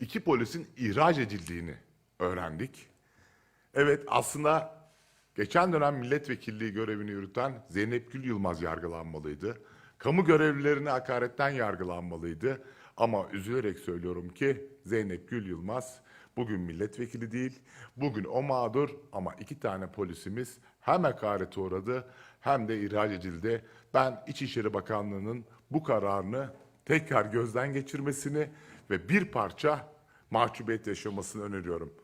iki polisin ihraç edildiğini öğrendik. Evet aslında geçen dönem milletvekilliği görevini yürüten Zeynep Gül Yılmaz yargılanmalıydı. Kamu görevlilerine hakaretten yargılanmalıydı. Ama üzülerek söylüyorum ki Zeynep Gül Yılmaz bugün milletvekili değil. Bugün o mağdur ama iki tane polisimiz hem hakarete uğradı hem de ihraç edildi. Ben İçişleri Bakanlığı'nın bu kararını tekrar gözden geçirmesini ve bir parça mahcubiyet yaşamasını öneriyorum.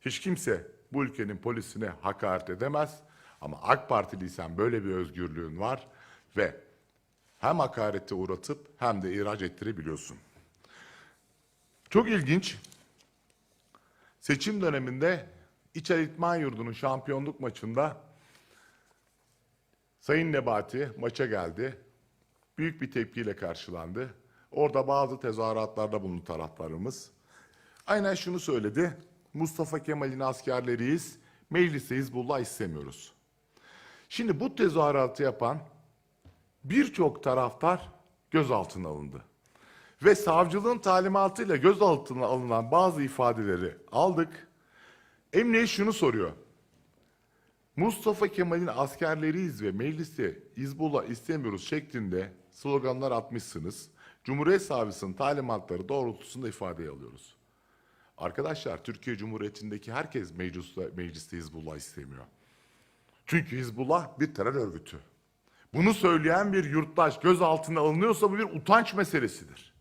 Hiç kimse bu ülkenin polisine hakaret edemez ama AK Partiliysen böyle bir özgürlüğün var ve hem hakarete uğratıp hem de ihraç ettirebiliyorsun. Çok ilginç. Seçim döneminde İçer İtman Yurdu'nun şampiyonluk maçında Sayın Nebati maça geldi. Büyük bir tepkiyle karşılandı. Orada bazı tezahüratlarda bulundu taraftarımız. Aynen şunu söyledi. Mustafa Kemal'in askerleriyiz. Mecliste Hizbullah istemiyoruz. Şimdi bu tezahüratı yapan birçok taraftar gözaltına alındı. Ve savcılığın talimatıyla gözaltına alınan bazı ifadeleri aldık. Emniyet şunu soruyor. Mustafa Kemal'in askerleriyiz ve mecliste Hizbullah istemiyoruz şeklinde sloganlar atmışsınız. Cumhuriyet Savcısının talimatları doğrultusunda ifadeye alıyoruz. Arkadaşlar Türkiye Cumhuriyeti'ndeki herkes mecliste, mecliste Hizbullah istemiyor. Çünkü Hizbullah bir terör örgütü. Bunu söyleyen bir yurttaş gözaltına alınıyorsa bu bir utanç meselesidir.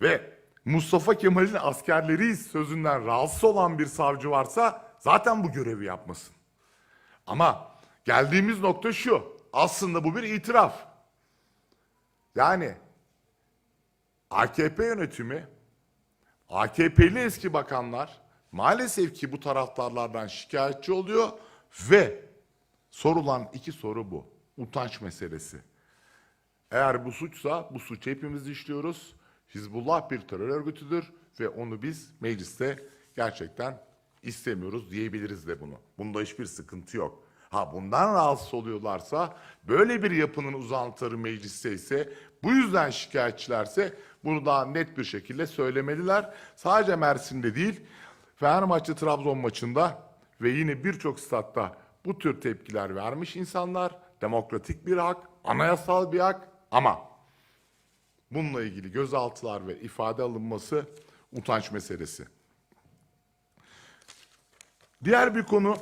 Ve Mustafa Kemal'in askerleriyiz sözünden rahatsız olan bir savcı varsa zaten bu görevi yapmasın. Ama geldiğimiz nokta şu. Aslında bu bir itiraf. Yani AKP yönetimi, AKP'li eski bakanlar maalesef ki bu taraftarlardan şikayetçi oluyor ve sorulan iki soru bu. Utanç meselesi. Eğer bu suçsa bu suçu hepimiz işliyoruz. Hizbullah bir terör örgütüdür ve onu biz mecliste gerçekten istemiyoruz diyebiliriz de bunu. Bunda hiçbir sıkıntı yok. Ha bundan rahatsız oluyorlarsa, böyle bir yapının uzantıları mecliste ise, bu yüzden şikayetçilerse bunu daha net bir şekilde söylemeliler. Sadece Mersin'de değil, Fenerbahçe Trabzon maçında ve yine birçok statta bu tür tepkiler vermiş insanlar. Demokratik bir hak, anayasal bir hak ama bununla ilgili gözaltılar ve ifade alınması utanç meselesi. Diğer bir konu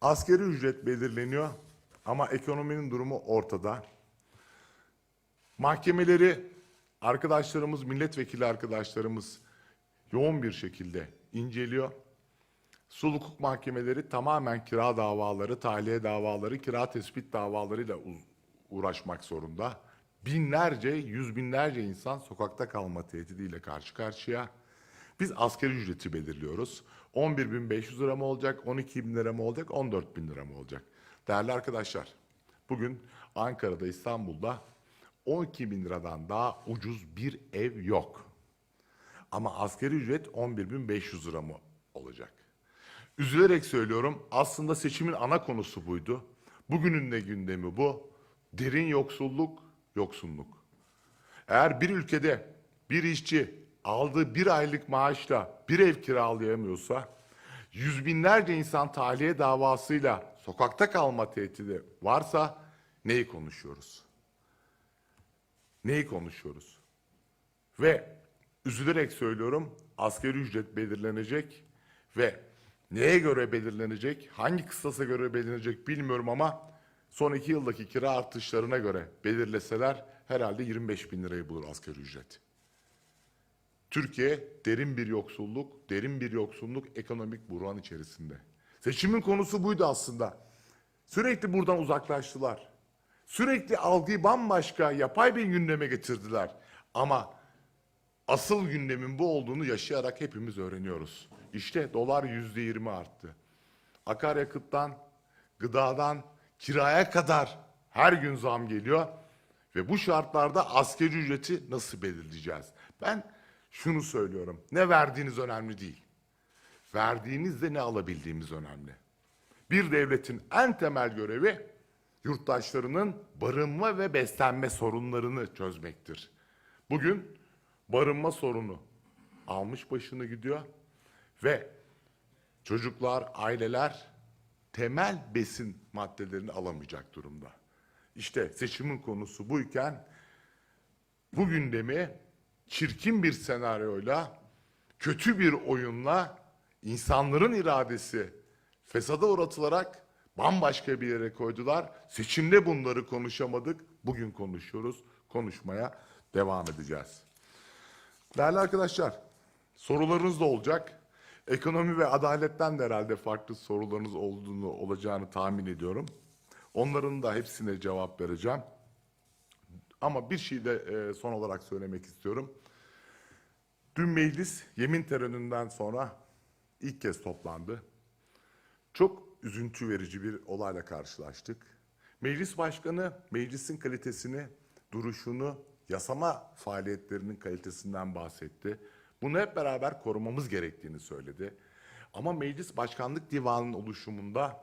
askeri ücret belirleniyor ama ekonominin durumu ortada. Mahkemeleri arkadaşlarımız, milletvekili arkadaşlarımız yoğun bir şekilde inceliyor. Sul hukuk mahkemeleri tamamen kira davaları, tahliye davaları, kira tespit davalarıyla uğraşmak zorunda. Binlerce, yüz binlerce insan sokakta kalma tehdidiyle karşı karşıya. Biz asgari ücreti belirliyoruz. 11.500 lira mı olacak, 12.000 lira mı olacak, 14.000 lira mı olacak? Değerli arkadaşlar, bugün Ankara'da, İstanbul'da 12.000 liradan daha ucuz bir ev yok. Ama asgari ücret 11.500 lira mı olacak? Üzülerek söylüyorum aslında seçimin ana konusu buydu. Bugünün de gündemi bu. Derin yoksulluk, yoksunluk. Eğer bir ülkede bir işçi aldığı bir aylık maaşla bir ev kiralayamıyorsa, yüz binlerce insan tahliye davasıyla sokakta kalma tehdidi varsa neyi konuşuyoruz? Neyi konuşuyoruz? Ve üzülerek söylüyorum asgari ücret belirlenecek ve neye göre belirlenecek, hangi kıstasa göre belirlenecek bilmiyorum ama son iki yıldaki kira artışlarına göre belirleseler herhalde 25 bin lirayı bulur asgari ücret. Türkiye derin bir yoksulluk, derin bir yoksulluk ekonomik buhran içerisinde. Seçimin konusu buydu aslında. Sürekli buradan uzaklaştılar. Sürekli algıyı bambaşka, yapay bir gündeme getirdiler. Ama asıl gündemin bu olduğunu yaşayarak hepimiz öğreniyoruz. İşte dolar yüzde yirmi arttı. Akaryakıttan, gıdadan, kiraya kadar her gün zam geliyor. Ve bu şartlarda asgari ücreti nasıl belirleyeceğiz? Ben şunu söylüyorum. Ne verdiğiniz önemli değil. Verdiğinizde ne alabildiğimiz önemli. Bir devletin en temel görevi yurttaşlarının barınma ve beslenme sorunlarını çözmektir. Bugün barınma sorunu almış başını gidiyor ve çocuklar, aileler temel besin maddelerini alamayacak durumda. İşte seçimin konusu buyken bu gündemi çirkin bir senaryoyla, kötü bir oyunla insanların iradesi fesada uğratılarak bambaşka bir yere koydular. Seçimde bunları konuşamadık. Bugün konuşuyoruz. Konuşmaya devam edeceğiz. Değerli arkadaşlar, sorularınız da olacak. Ekonomi ve adaletten de herhalde farklı sorularınız olduğunu olacağını tahmin ediyorum. Onların da hepsine cevap vereceğim. Ama bir şey de e, son olarak söylemek istiyorum. Dün meclis yemin töreninden sonra ilk kez toplandı. Çok üzüntü verici bir olayla karşılaştık. Meclis başkanı meclisin kalitesini, duruşunu, yasama faaliyetlerinin kalitesinden bahsetti. Bunu hep beraber korumamız gerektiğini söyledi. Ama meclis başkanlık divanının oluşumunda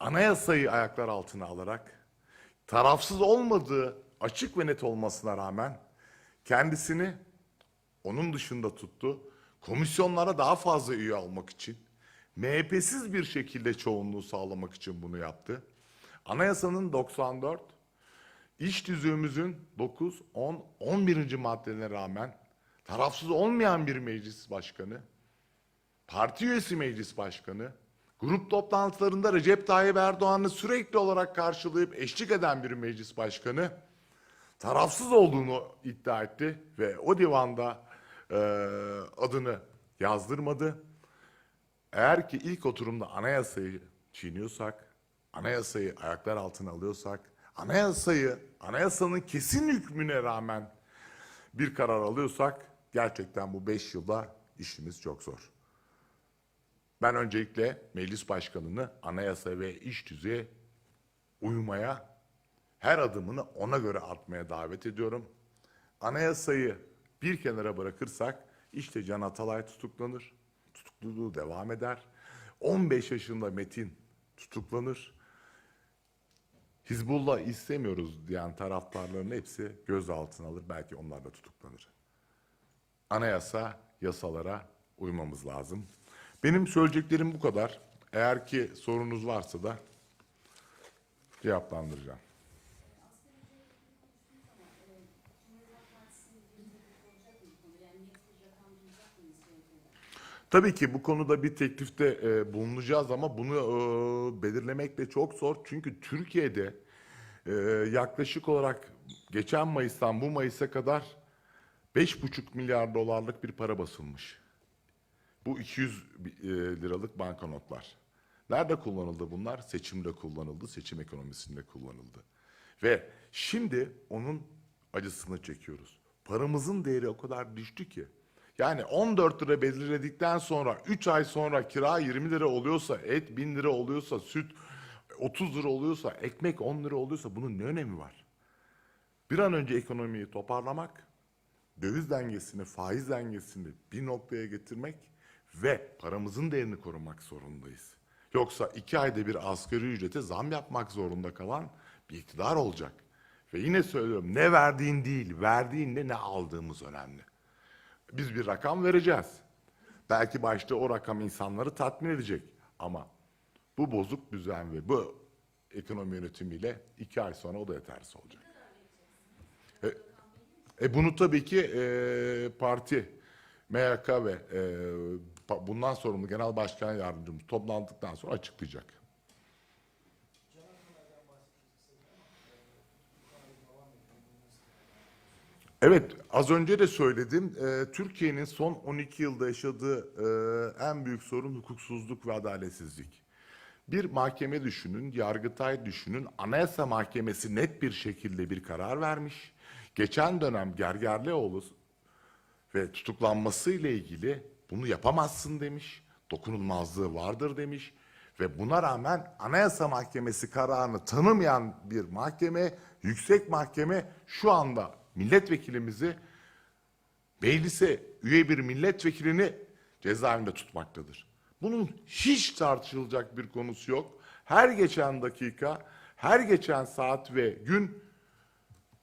anayasayı ayaklar altına alarak tarafsız olmadığı açık ve net olmasına rağmen kendisini onun dışında tuttu. Komisyonlara daha fazla üye almak için, MHP'siz bir şekilde çoğunluğu sağlamak için bunu yaptı. Anayasanın 94, iş tüzüğümüzün 9, 10, 11. maddelerine rağmen tarafsız olmayan bir meclis başkanı, parti üyesi meclis başkanı, grup toplantılarında Recep Tayyip Erdoğan'ı sürekli olarak karşılayıp eşlik eden bir meclis başkanı, tarafsız olduğunu iddia etti ve o divanda e, adını yazdırmadı. Eğer ki ilk oturumda anayasayı çiğniyorsak, anayasayı ayaklar altına alıyorsak, anayasayı, anayasanın kesin hükmüne rağmen bir karar alıyorsak, gerçekten bu beş yılda işimiz çok zor. Ben öncelikle meclis başkanını anayasa ve iş düzeye uymaya, her adımını ona göre atmaya davet ediyorum. Anayasayı bir kenara bırakırsak işte Can Atalay tutuklanır. Tutukluluğu devam eder. 15 yaşında Metin tutuklanır. Hizbullah istemiyoruz diyen taraftarların hepsi gözaltına alır. Belki onlar da tutuklanır. Anayasa, yasalara uymamız lazım. Benim söyleyeceklerim bu kadar. Eğer ki sorunuz varsa da cevaplandıracağım. Tabii ki bu konuda bir teklifte e, bulunacağız ama bunu e, belirlemek de çok zor. Çünkü Türkiye'de e, yaklaşık olarak geçen Mayıs'tan bu Mayıs'a kadar 5,5 milyar dolarlık bir para basılmış. Bu 200 bi- e, liralık banknotlar. Nerede kullanıldı bunlar? Seçimde kullanıldı, seçim ekonomisinde kullanıldı. Ve şimdi onun acısını çekiyoruz. Paramızın değeri o kadar düştü ki. Yani 14 lira belirledikten sonra 3 ay sonra kira 20 lira oluyorsa, et 1000 lira oluyorsa, süt 30 lira oluyorsa, ekmek 10 lira oluyorsa bunun ne önemi var? Bir an önce ekonomiyi toparlamak, döviz dengesini, faiz dengesini bir noktaya getirmek ve paramızın değerini korumak zorundayız. Yoksa iki ayda bir asgari ücrete zam yapmak zorunda kalan bir iktidar olacak. Ve yine söylüyorum ne verdiğin değil, verdiğinle ne aldığımız önemli. Biz bir rakam vereceğiz. Belki başta o rakam insanları tatmin edecek. Ama bu bozuk düzen ve bu ekonomi yönetimiyle iki ay sonra o da yetersiz olacak. E, e bunu tabii ki e, parti, MYK ve e, bundan sorumlu genel başkan yardımcımız toplandıktan sonra açıklayacak. Evet, az önce de söyledim. Ee, Türkiye'nin son 12 yılda yaşadığı e, en büyük sorun hukuksuzluk ve adaletsizlik. Bir mahkeme düşünün, Yargıtay düşünün, Anayasa Mahkemesi net bir şekilde bir karar vermiş. Geçen dönem Gergerlioğlu ve tutuklanması ile ilgili bunu yapamazsın demiş. Dokunulmazlığı vardır demiş. Ve buna rağmen Anayasa Mahkemesi kararını tanımayan bir mahkeme, yüksek mahkeme şu anda milletvekilimizi meclise üye bir milletvekilini cezaevinde tutmaktadır. Bunun hiç tartışılacak bir konusu yok. Her geçen dakika, her geçen saat ve gün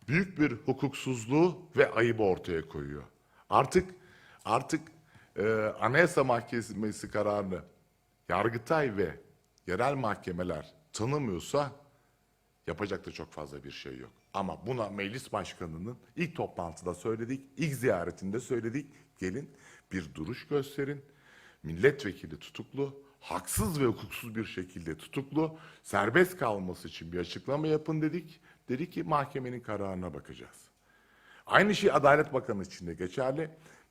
büyük bir hukuksuzluğu ve ayıbı ortaya koyuyor. Artık artık e, Anayasa Mahkemesi kararını Yargıtay ve yerel mahkemeler tanımıyorsa yapacak da çok fazla bir şey yok. Ama buna meclis başkanının ilk toplantıda söyledik, ilk ziyaretinde söyledik. Gelin bir duruş gösterin. Milletvekili tutuklu, haksız ve hukuksuz bir şekilde tutuklu, serbest kalması için bir açıklama yapın dedik. Dedi ki mahkemenin kararına bakacağız. Aynı şey Adalet Bakanı için de geçerli.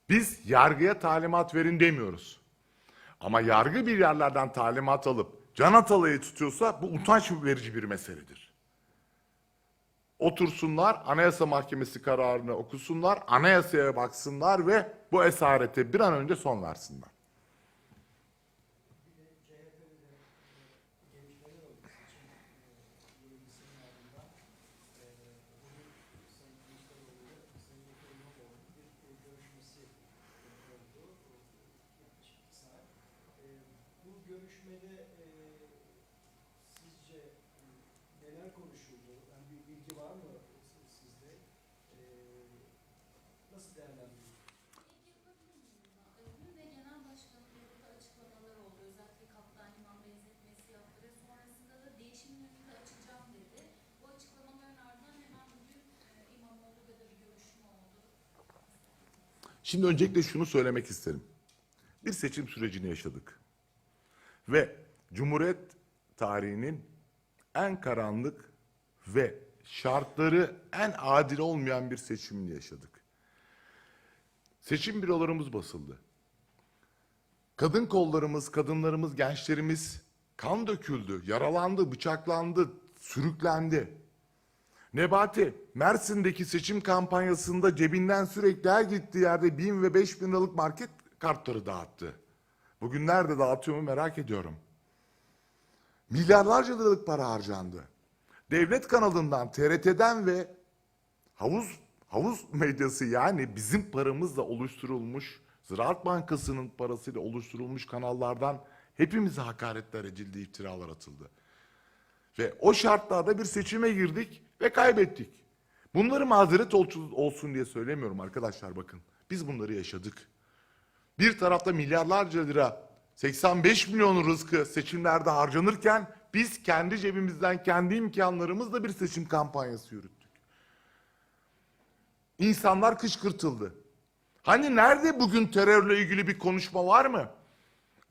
Biz yargıya talimat verin demiyoruz. Ama yargı bir yerlerden talimat alıp Can Atalay'ı tutuyorsa bu utanç verici bir meseledir. Otursunlar, Anayasa Mahkemesi kararını okusunlar, anayasaya baksınlar ve bu esarete bir an önce son versinler. Bu görüşmede e, sizce e, neler konuşuldu? Bir bilgi var mı siz- sizde? E, nasıl değerlendiriyorsunuz? Dün de genel başkanın yaptığı açıklamalar oldu. Özellikle kaptan imam benzetmesi yaptı ve sonrasında da değişimin önünde açacağım dedi. Bu açıklamaların ardından hemen bugün e, İmamoğlu'da da bir görüşme oldu. Şimdi öncelikle şunu söylemek isterim. Bir seçim sürecini yaşadık. Ve Cumhuriyet tarihinin en karanlık ve şartları en adil olmayan bir seçimini yaşadık. Seçim bürolarımız basıldı. Kadın kollarımız, kadınlarımız, gençlerimiz kan döküldü, yaralandı, bıçaklandı, sürüklendi. Nebati, Mersin'deki seçim kampanyasında cebinden sürekli her gittiği yerde bin ve beş bin liralık market kartları dağıttı. Bugün nerede dağıtıyor mu merak ediyorum. Milyarlarca liralık para harcandı. Devlet kanalından, TRT'den ve havuz havuz medyası yani bizim paramızla oluşturulmuş, Ziraat Bankası'nın parasıyla oluşturulmuş kanallardan hepimize hakaretler edildi, iftiralar atıldı. Ve o şartlarda bir seçime girdik ve kaybettik. Bunları mazeret ol- olsun diye söylemiyorum arkadaşlar bakın. Biz bunları yaşadık. Bir tarafta milyarlarca lira 85 milyon rızkı seçimlerde harcanırken biz kendi cebimizden kendi imkanlarımızla bir seçim kampanyası yürüttük. İnsanlar kışkırtıldı. Hani nerede bugün terörle ilgili bir konuşma var mı?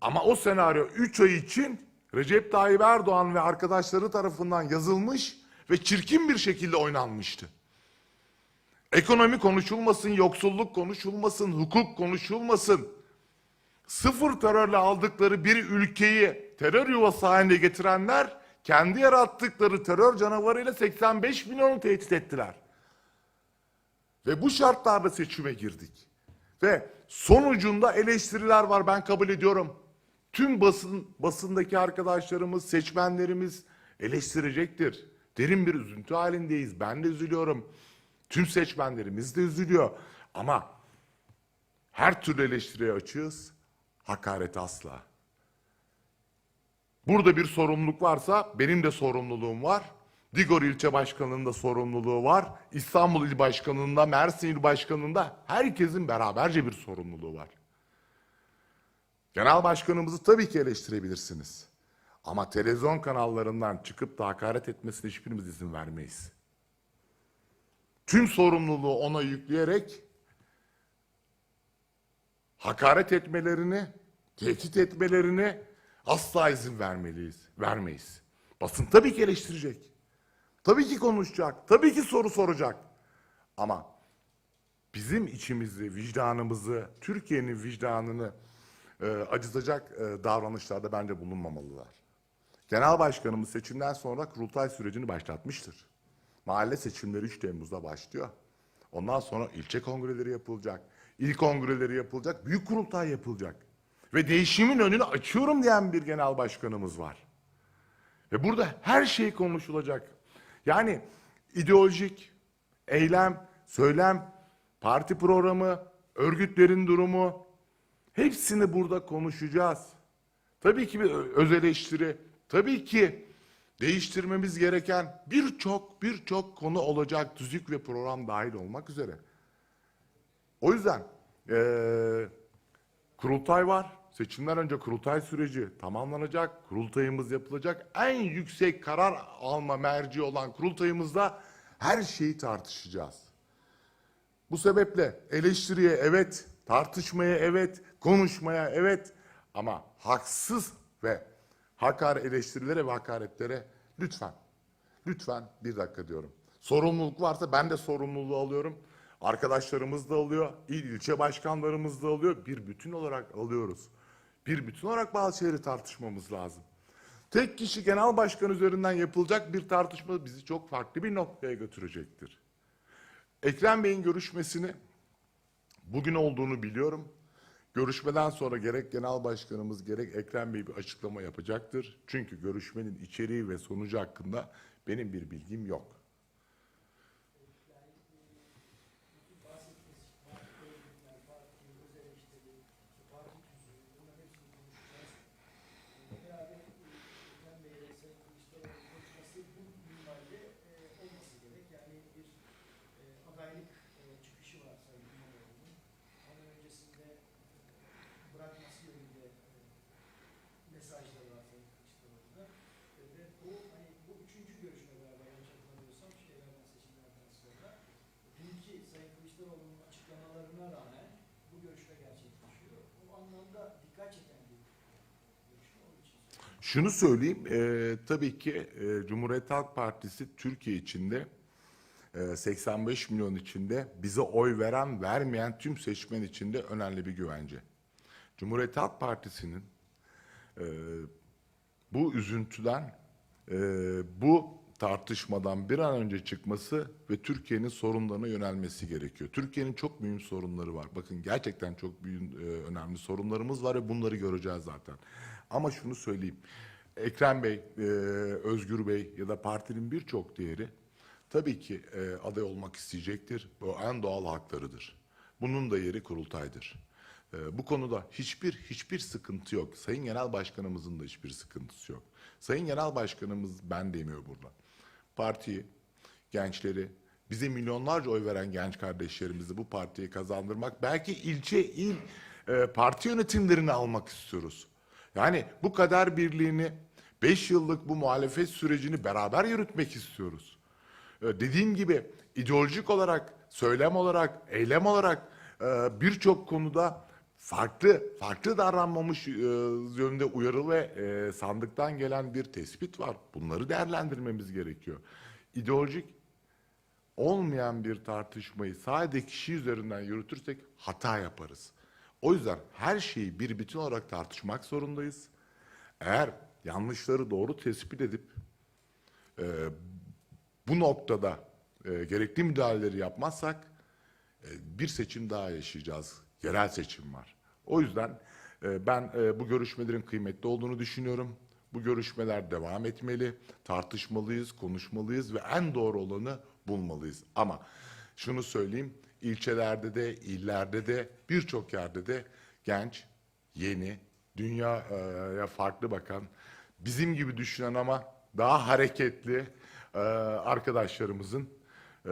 Ama o senaryo 3 ay için Recep Tayyip Erdoğan ve arkadaşları tarafından yazılmış ve çirkin bir şekilde oynanmıştı. Ekonomi konuşulmasın, yoksulluk konuşulmasın, hukuk konuşulmasın. Sıfır terörle aldıkları bir ülkeyi terör yuvası haline getirenler kendi yarattıkları terör canavarıyla 85 milyonu tehdit ettiler. Ve bu şartlarda seçime girdik. Ve sonucunda eleştiriler var ben kabul ediyorum. Tüm basın basındaki arkadaşlarımız, seçmenlerimiz eleştirecektir. Derin bir üzüntü halindeyiz. Ben de üzülüyorum. Tüm seçmenlerimiz de üzülüyor. Ama her türlü eleştiriye açığız. Hakaret asla. Burada bir sorumluluk varsa benim de sorumluluğum var. Digor ilçe başkanının da sorumluluğu var. İstanbul il başkanında, Mersin il başkanında herkesin beraberce bir sorumluluğu var. Genel başkanımızı tabii ki eleştirebilirsiniz. Ama televizyon kanallarından çıkıp da hakaret etmesine hiçbirimiz izin vermeyiz. Tüm sorumluluğu ona yükleyerek hakaret etmelerini, tehdit etmelerini asla izin vermeliyiz, vermeyiz. Basın tabii ki eleştirecek. Tabii ki konuşacak, tabii ki soru soracak. Ama bizim içimizi, vicdanımızı, Türkiye'nin vicdanını e, acıtacak e, davranışlarda bence bulunmamalılar. Genel Başkanımız seçimden sonra kurultay sürecini başlatmıştır. Mahalle seçimleri 3 Temmuz'da başlıyor. Ondan sonra ilçe kongreleri yapılacak, il kongreleri yapılacak, büyük kurultay yapılacak. Ve değişimin önünü açıyorum diyen bir genel başkanımız var. Ve burada her şey konuşulacak. Yani ideolojik, eylem, söylem, parti programı, örgütlerin durumu hepsini burada konuşacağız. Tabii ki bir öz eleştiri, tabii ki değiştirmemiz gereken birçok birçok konu olacak tüzük ve program dahil olmak üzere. O yüzden Ee, kurultay var. Seçimden önce kurultay süreci tamamlanacak. Kurultayımız yapılacak. En yüksek karar alma merci olan kurultayımızda her şeyi tartışacağız. Bu sebeple eleştiriye evet, tartışmaya evet, konuşmaya evet ama haksız ve hakar eleştirilere ve hakaretlere lütfen, lütfen bir dakika diyorum. Sorumluluk varsa ben de sorumluluğu alıyorum. Arkadaşlarımız da alıyor, il ilçe başkanlarımız da alıyor. Bir bütün olarak alıyoruz. Bir bütün olarak bazı şeyleri tartışmamız lazım. Tek kişi genel başkan üzerinden yapılacak bir tartışma bizi çok farklı bir noktaya götürecektir. Ekrem Bey'in görüşmesini bugün olduğunu biliyorum. Görüşmeden sonra gerek genel başkanımız gerek Ekrem Bey bir açıklama yapacaktır. Çünkü görüşmenin içeriği ve sonucu hakkında benim bir bilgim yok. bahsettiğiniz parti örgütler, parti öz eleştiri, işte parti tüzüğü, bunların hepsini konuşacağız. Ee, Herhalde e, Ekrem Bey ve Sayın Kılıçdaroğlu konuşması bu minvalde e, olması gerek. Yani bir e, adaylık e, çıkışı var Sayın İmamoğlu'nun. Onun öncesinde e, bırakması yönünde e, mesajları var Sayın Kılıçdaroğlu'da. E, ve bu hani bu üçüncü görüşme galiba yanlış hatırlamıyorsam şeylerden seçimlerden sonra. Dünkü Sayın Kılıçdaroğlu'nun açıklamalarına rağmen bu görüşme gerçekleşiyor. Bu anlamda dikkat çeken bir görüşme söylüyorum. Şunu söyleyeyim, e, tabii ki e, Cumhuriyet Halk Partisi Türkiye içinde 85 milyon içinde bize oy veren vermeyen tüm seçmen içinde önemli bir güvence. Cumhuriyet Halk Partisi'nin e, bu üzüntüden, e, bu tartışmadan bir an önce çıkması ve Türkiye'nin sorunlarına yönelmesi gerekiyor. Türkiye'nin çok mühim sorunları var. Bakın gerçekten çok büyük, e, önemli sorunlarımız var ve bunları göreceğiz zaten. Ama şunu söyleyeyim. Ekrem Bey, e, Özgür Bey ya da partinin birçok diğeri tabii ki e, aday olmak isteyecektir. Bu en doğal haklarıdır. Bunun da yeri kurultaydır. E, bu konuda hiçbir hiçbir sıkıntı yok. Sayın Genel Başkanımızın da hiçbir sıkıntısı yok. Sayın Genel Başkanımız ben demiyor burada. Partiyi, gençleri, bize milyonlarca oy veren genç kardeşlerimizi bu partiye kazandırmak, belki ilçe, il e, parti yönetimlerini almak istiyoruz. Yani bu kader birliğini, 5 yıllık bu muhalefet sürecini beraber yürütmek istiyoruz. Ee, Dediğim gibi ideolojik olarak, söylem olarak, eylem olarak e, birçok konuda farklı farklı davranmamış e, yönde uyarı ve sandıktan gelen bir tespit var. Bunları değerlendirmemiz gerekiyor. İdeolojik olmayan bir tartışmayı sadece kişi üzerinden yürütürsek hata yaparız. O yüzden her şeyi bir bütün olarak tartışmak zorundayız. Eğer yanlışları doğru tespit edip e, bu noktada e, gerekli müdahaleleri yapmazsak e, bir seçim daha yaşayacağız. Yerel seçim var. O yüzden e, ben e, bu görüşmelerin kıymetli olduğunu düşünüyorum. Bu görüşmeler devam etmeli, tartışmalıyız, konuşmalıyız ve en doğru olanı bulmalıyız. Ama şunu söyleyeyim, ilçelerde de, illerde de, birçok yerde de genç, yeni, dünyaya farklı bakan, bizim gibi düşünen ama daha hareketli e, arkadaşlarımızın e,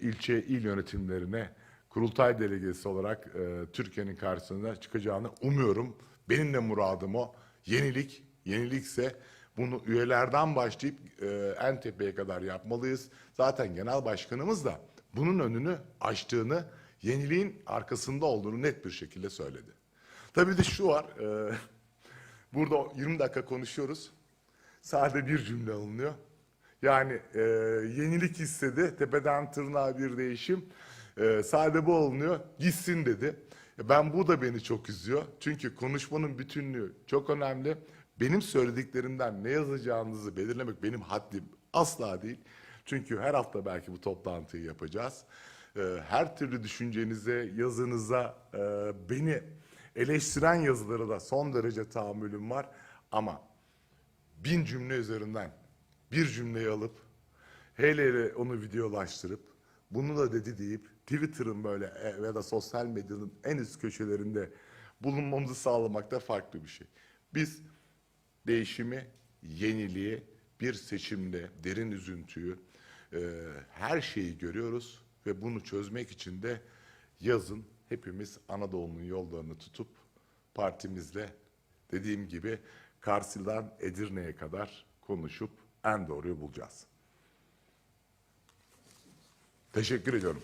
ilçe, il yönetimlerine kurultay delegesi olarak e, Türkiye'nin karşısına çıkacağını umuyorum. Benim de muradım o. Yenilik, yenilikse bunu üyelerden başlayıp e, en tepeye kadar yapmalıyız. Zaten genel başkanımız da bunun önünü açtığını, yeniliğin arkasında olduğunu net bir şekilde söyledi. Tabii de şu var, burada 20 dakika konuşuyoruz. Sadece bir cümle alınıyor. Yani e, yenilik istedi, tepeden tırnağa bir değişim. E, sade bu alınıyor, gitsin dedi. E, Ben bu da beni çok üzüyor. Çünkü konuşmanın bütünlüğü çok önemli. Benim söylediklerimden ne yazacağınızı belirlemek benim haddim asla değil. Çünkü her hafta belki bu toplantıyı yapacağız. E, her türlü düşüncenize, yazınıza, e, beni eleştiren yazılara da son derece tahammülüm var. Ama bin cümle üzerinden bir cümleyi alıp hele hele onu videolaştırıp bunu da dedi deyip Twitter'ın böyle e, ya da sosyal medyanın en üst köşelerinde bulunmamızı sağlamak da farklı bir şey. Biz değişimi, yeniliği, bir seçimde derin üzüntüyü, e, her şeyi görüyoruz ve bunu çözmek için de yazın hepimiz Anadolu'nun yollarını tutup partimizle dediğim gibi Kars'dan Edirne'ye kadar konuşup en doğruyu bulacağız. Teşekkür ediyorum.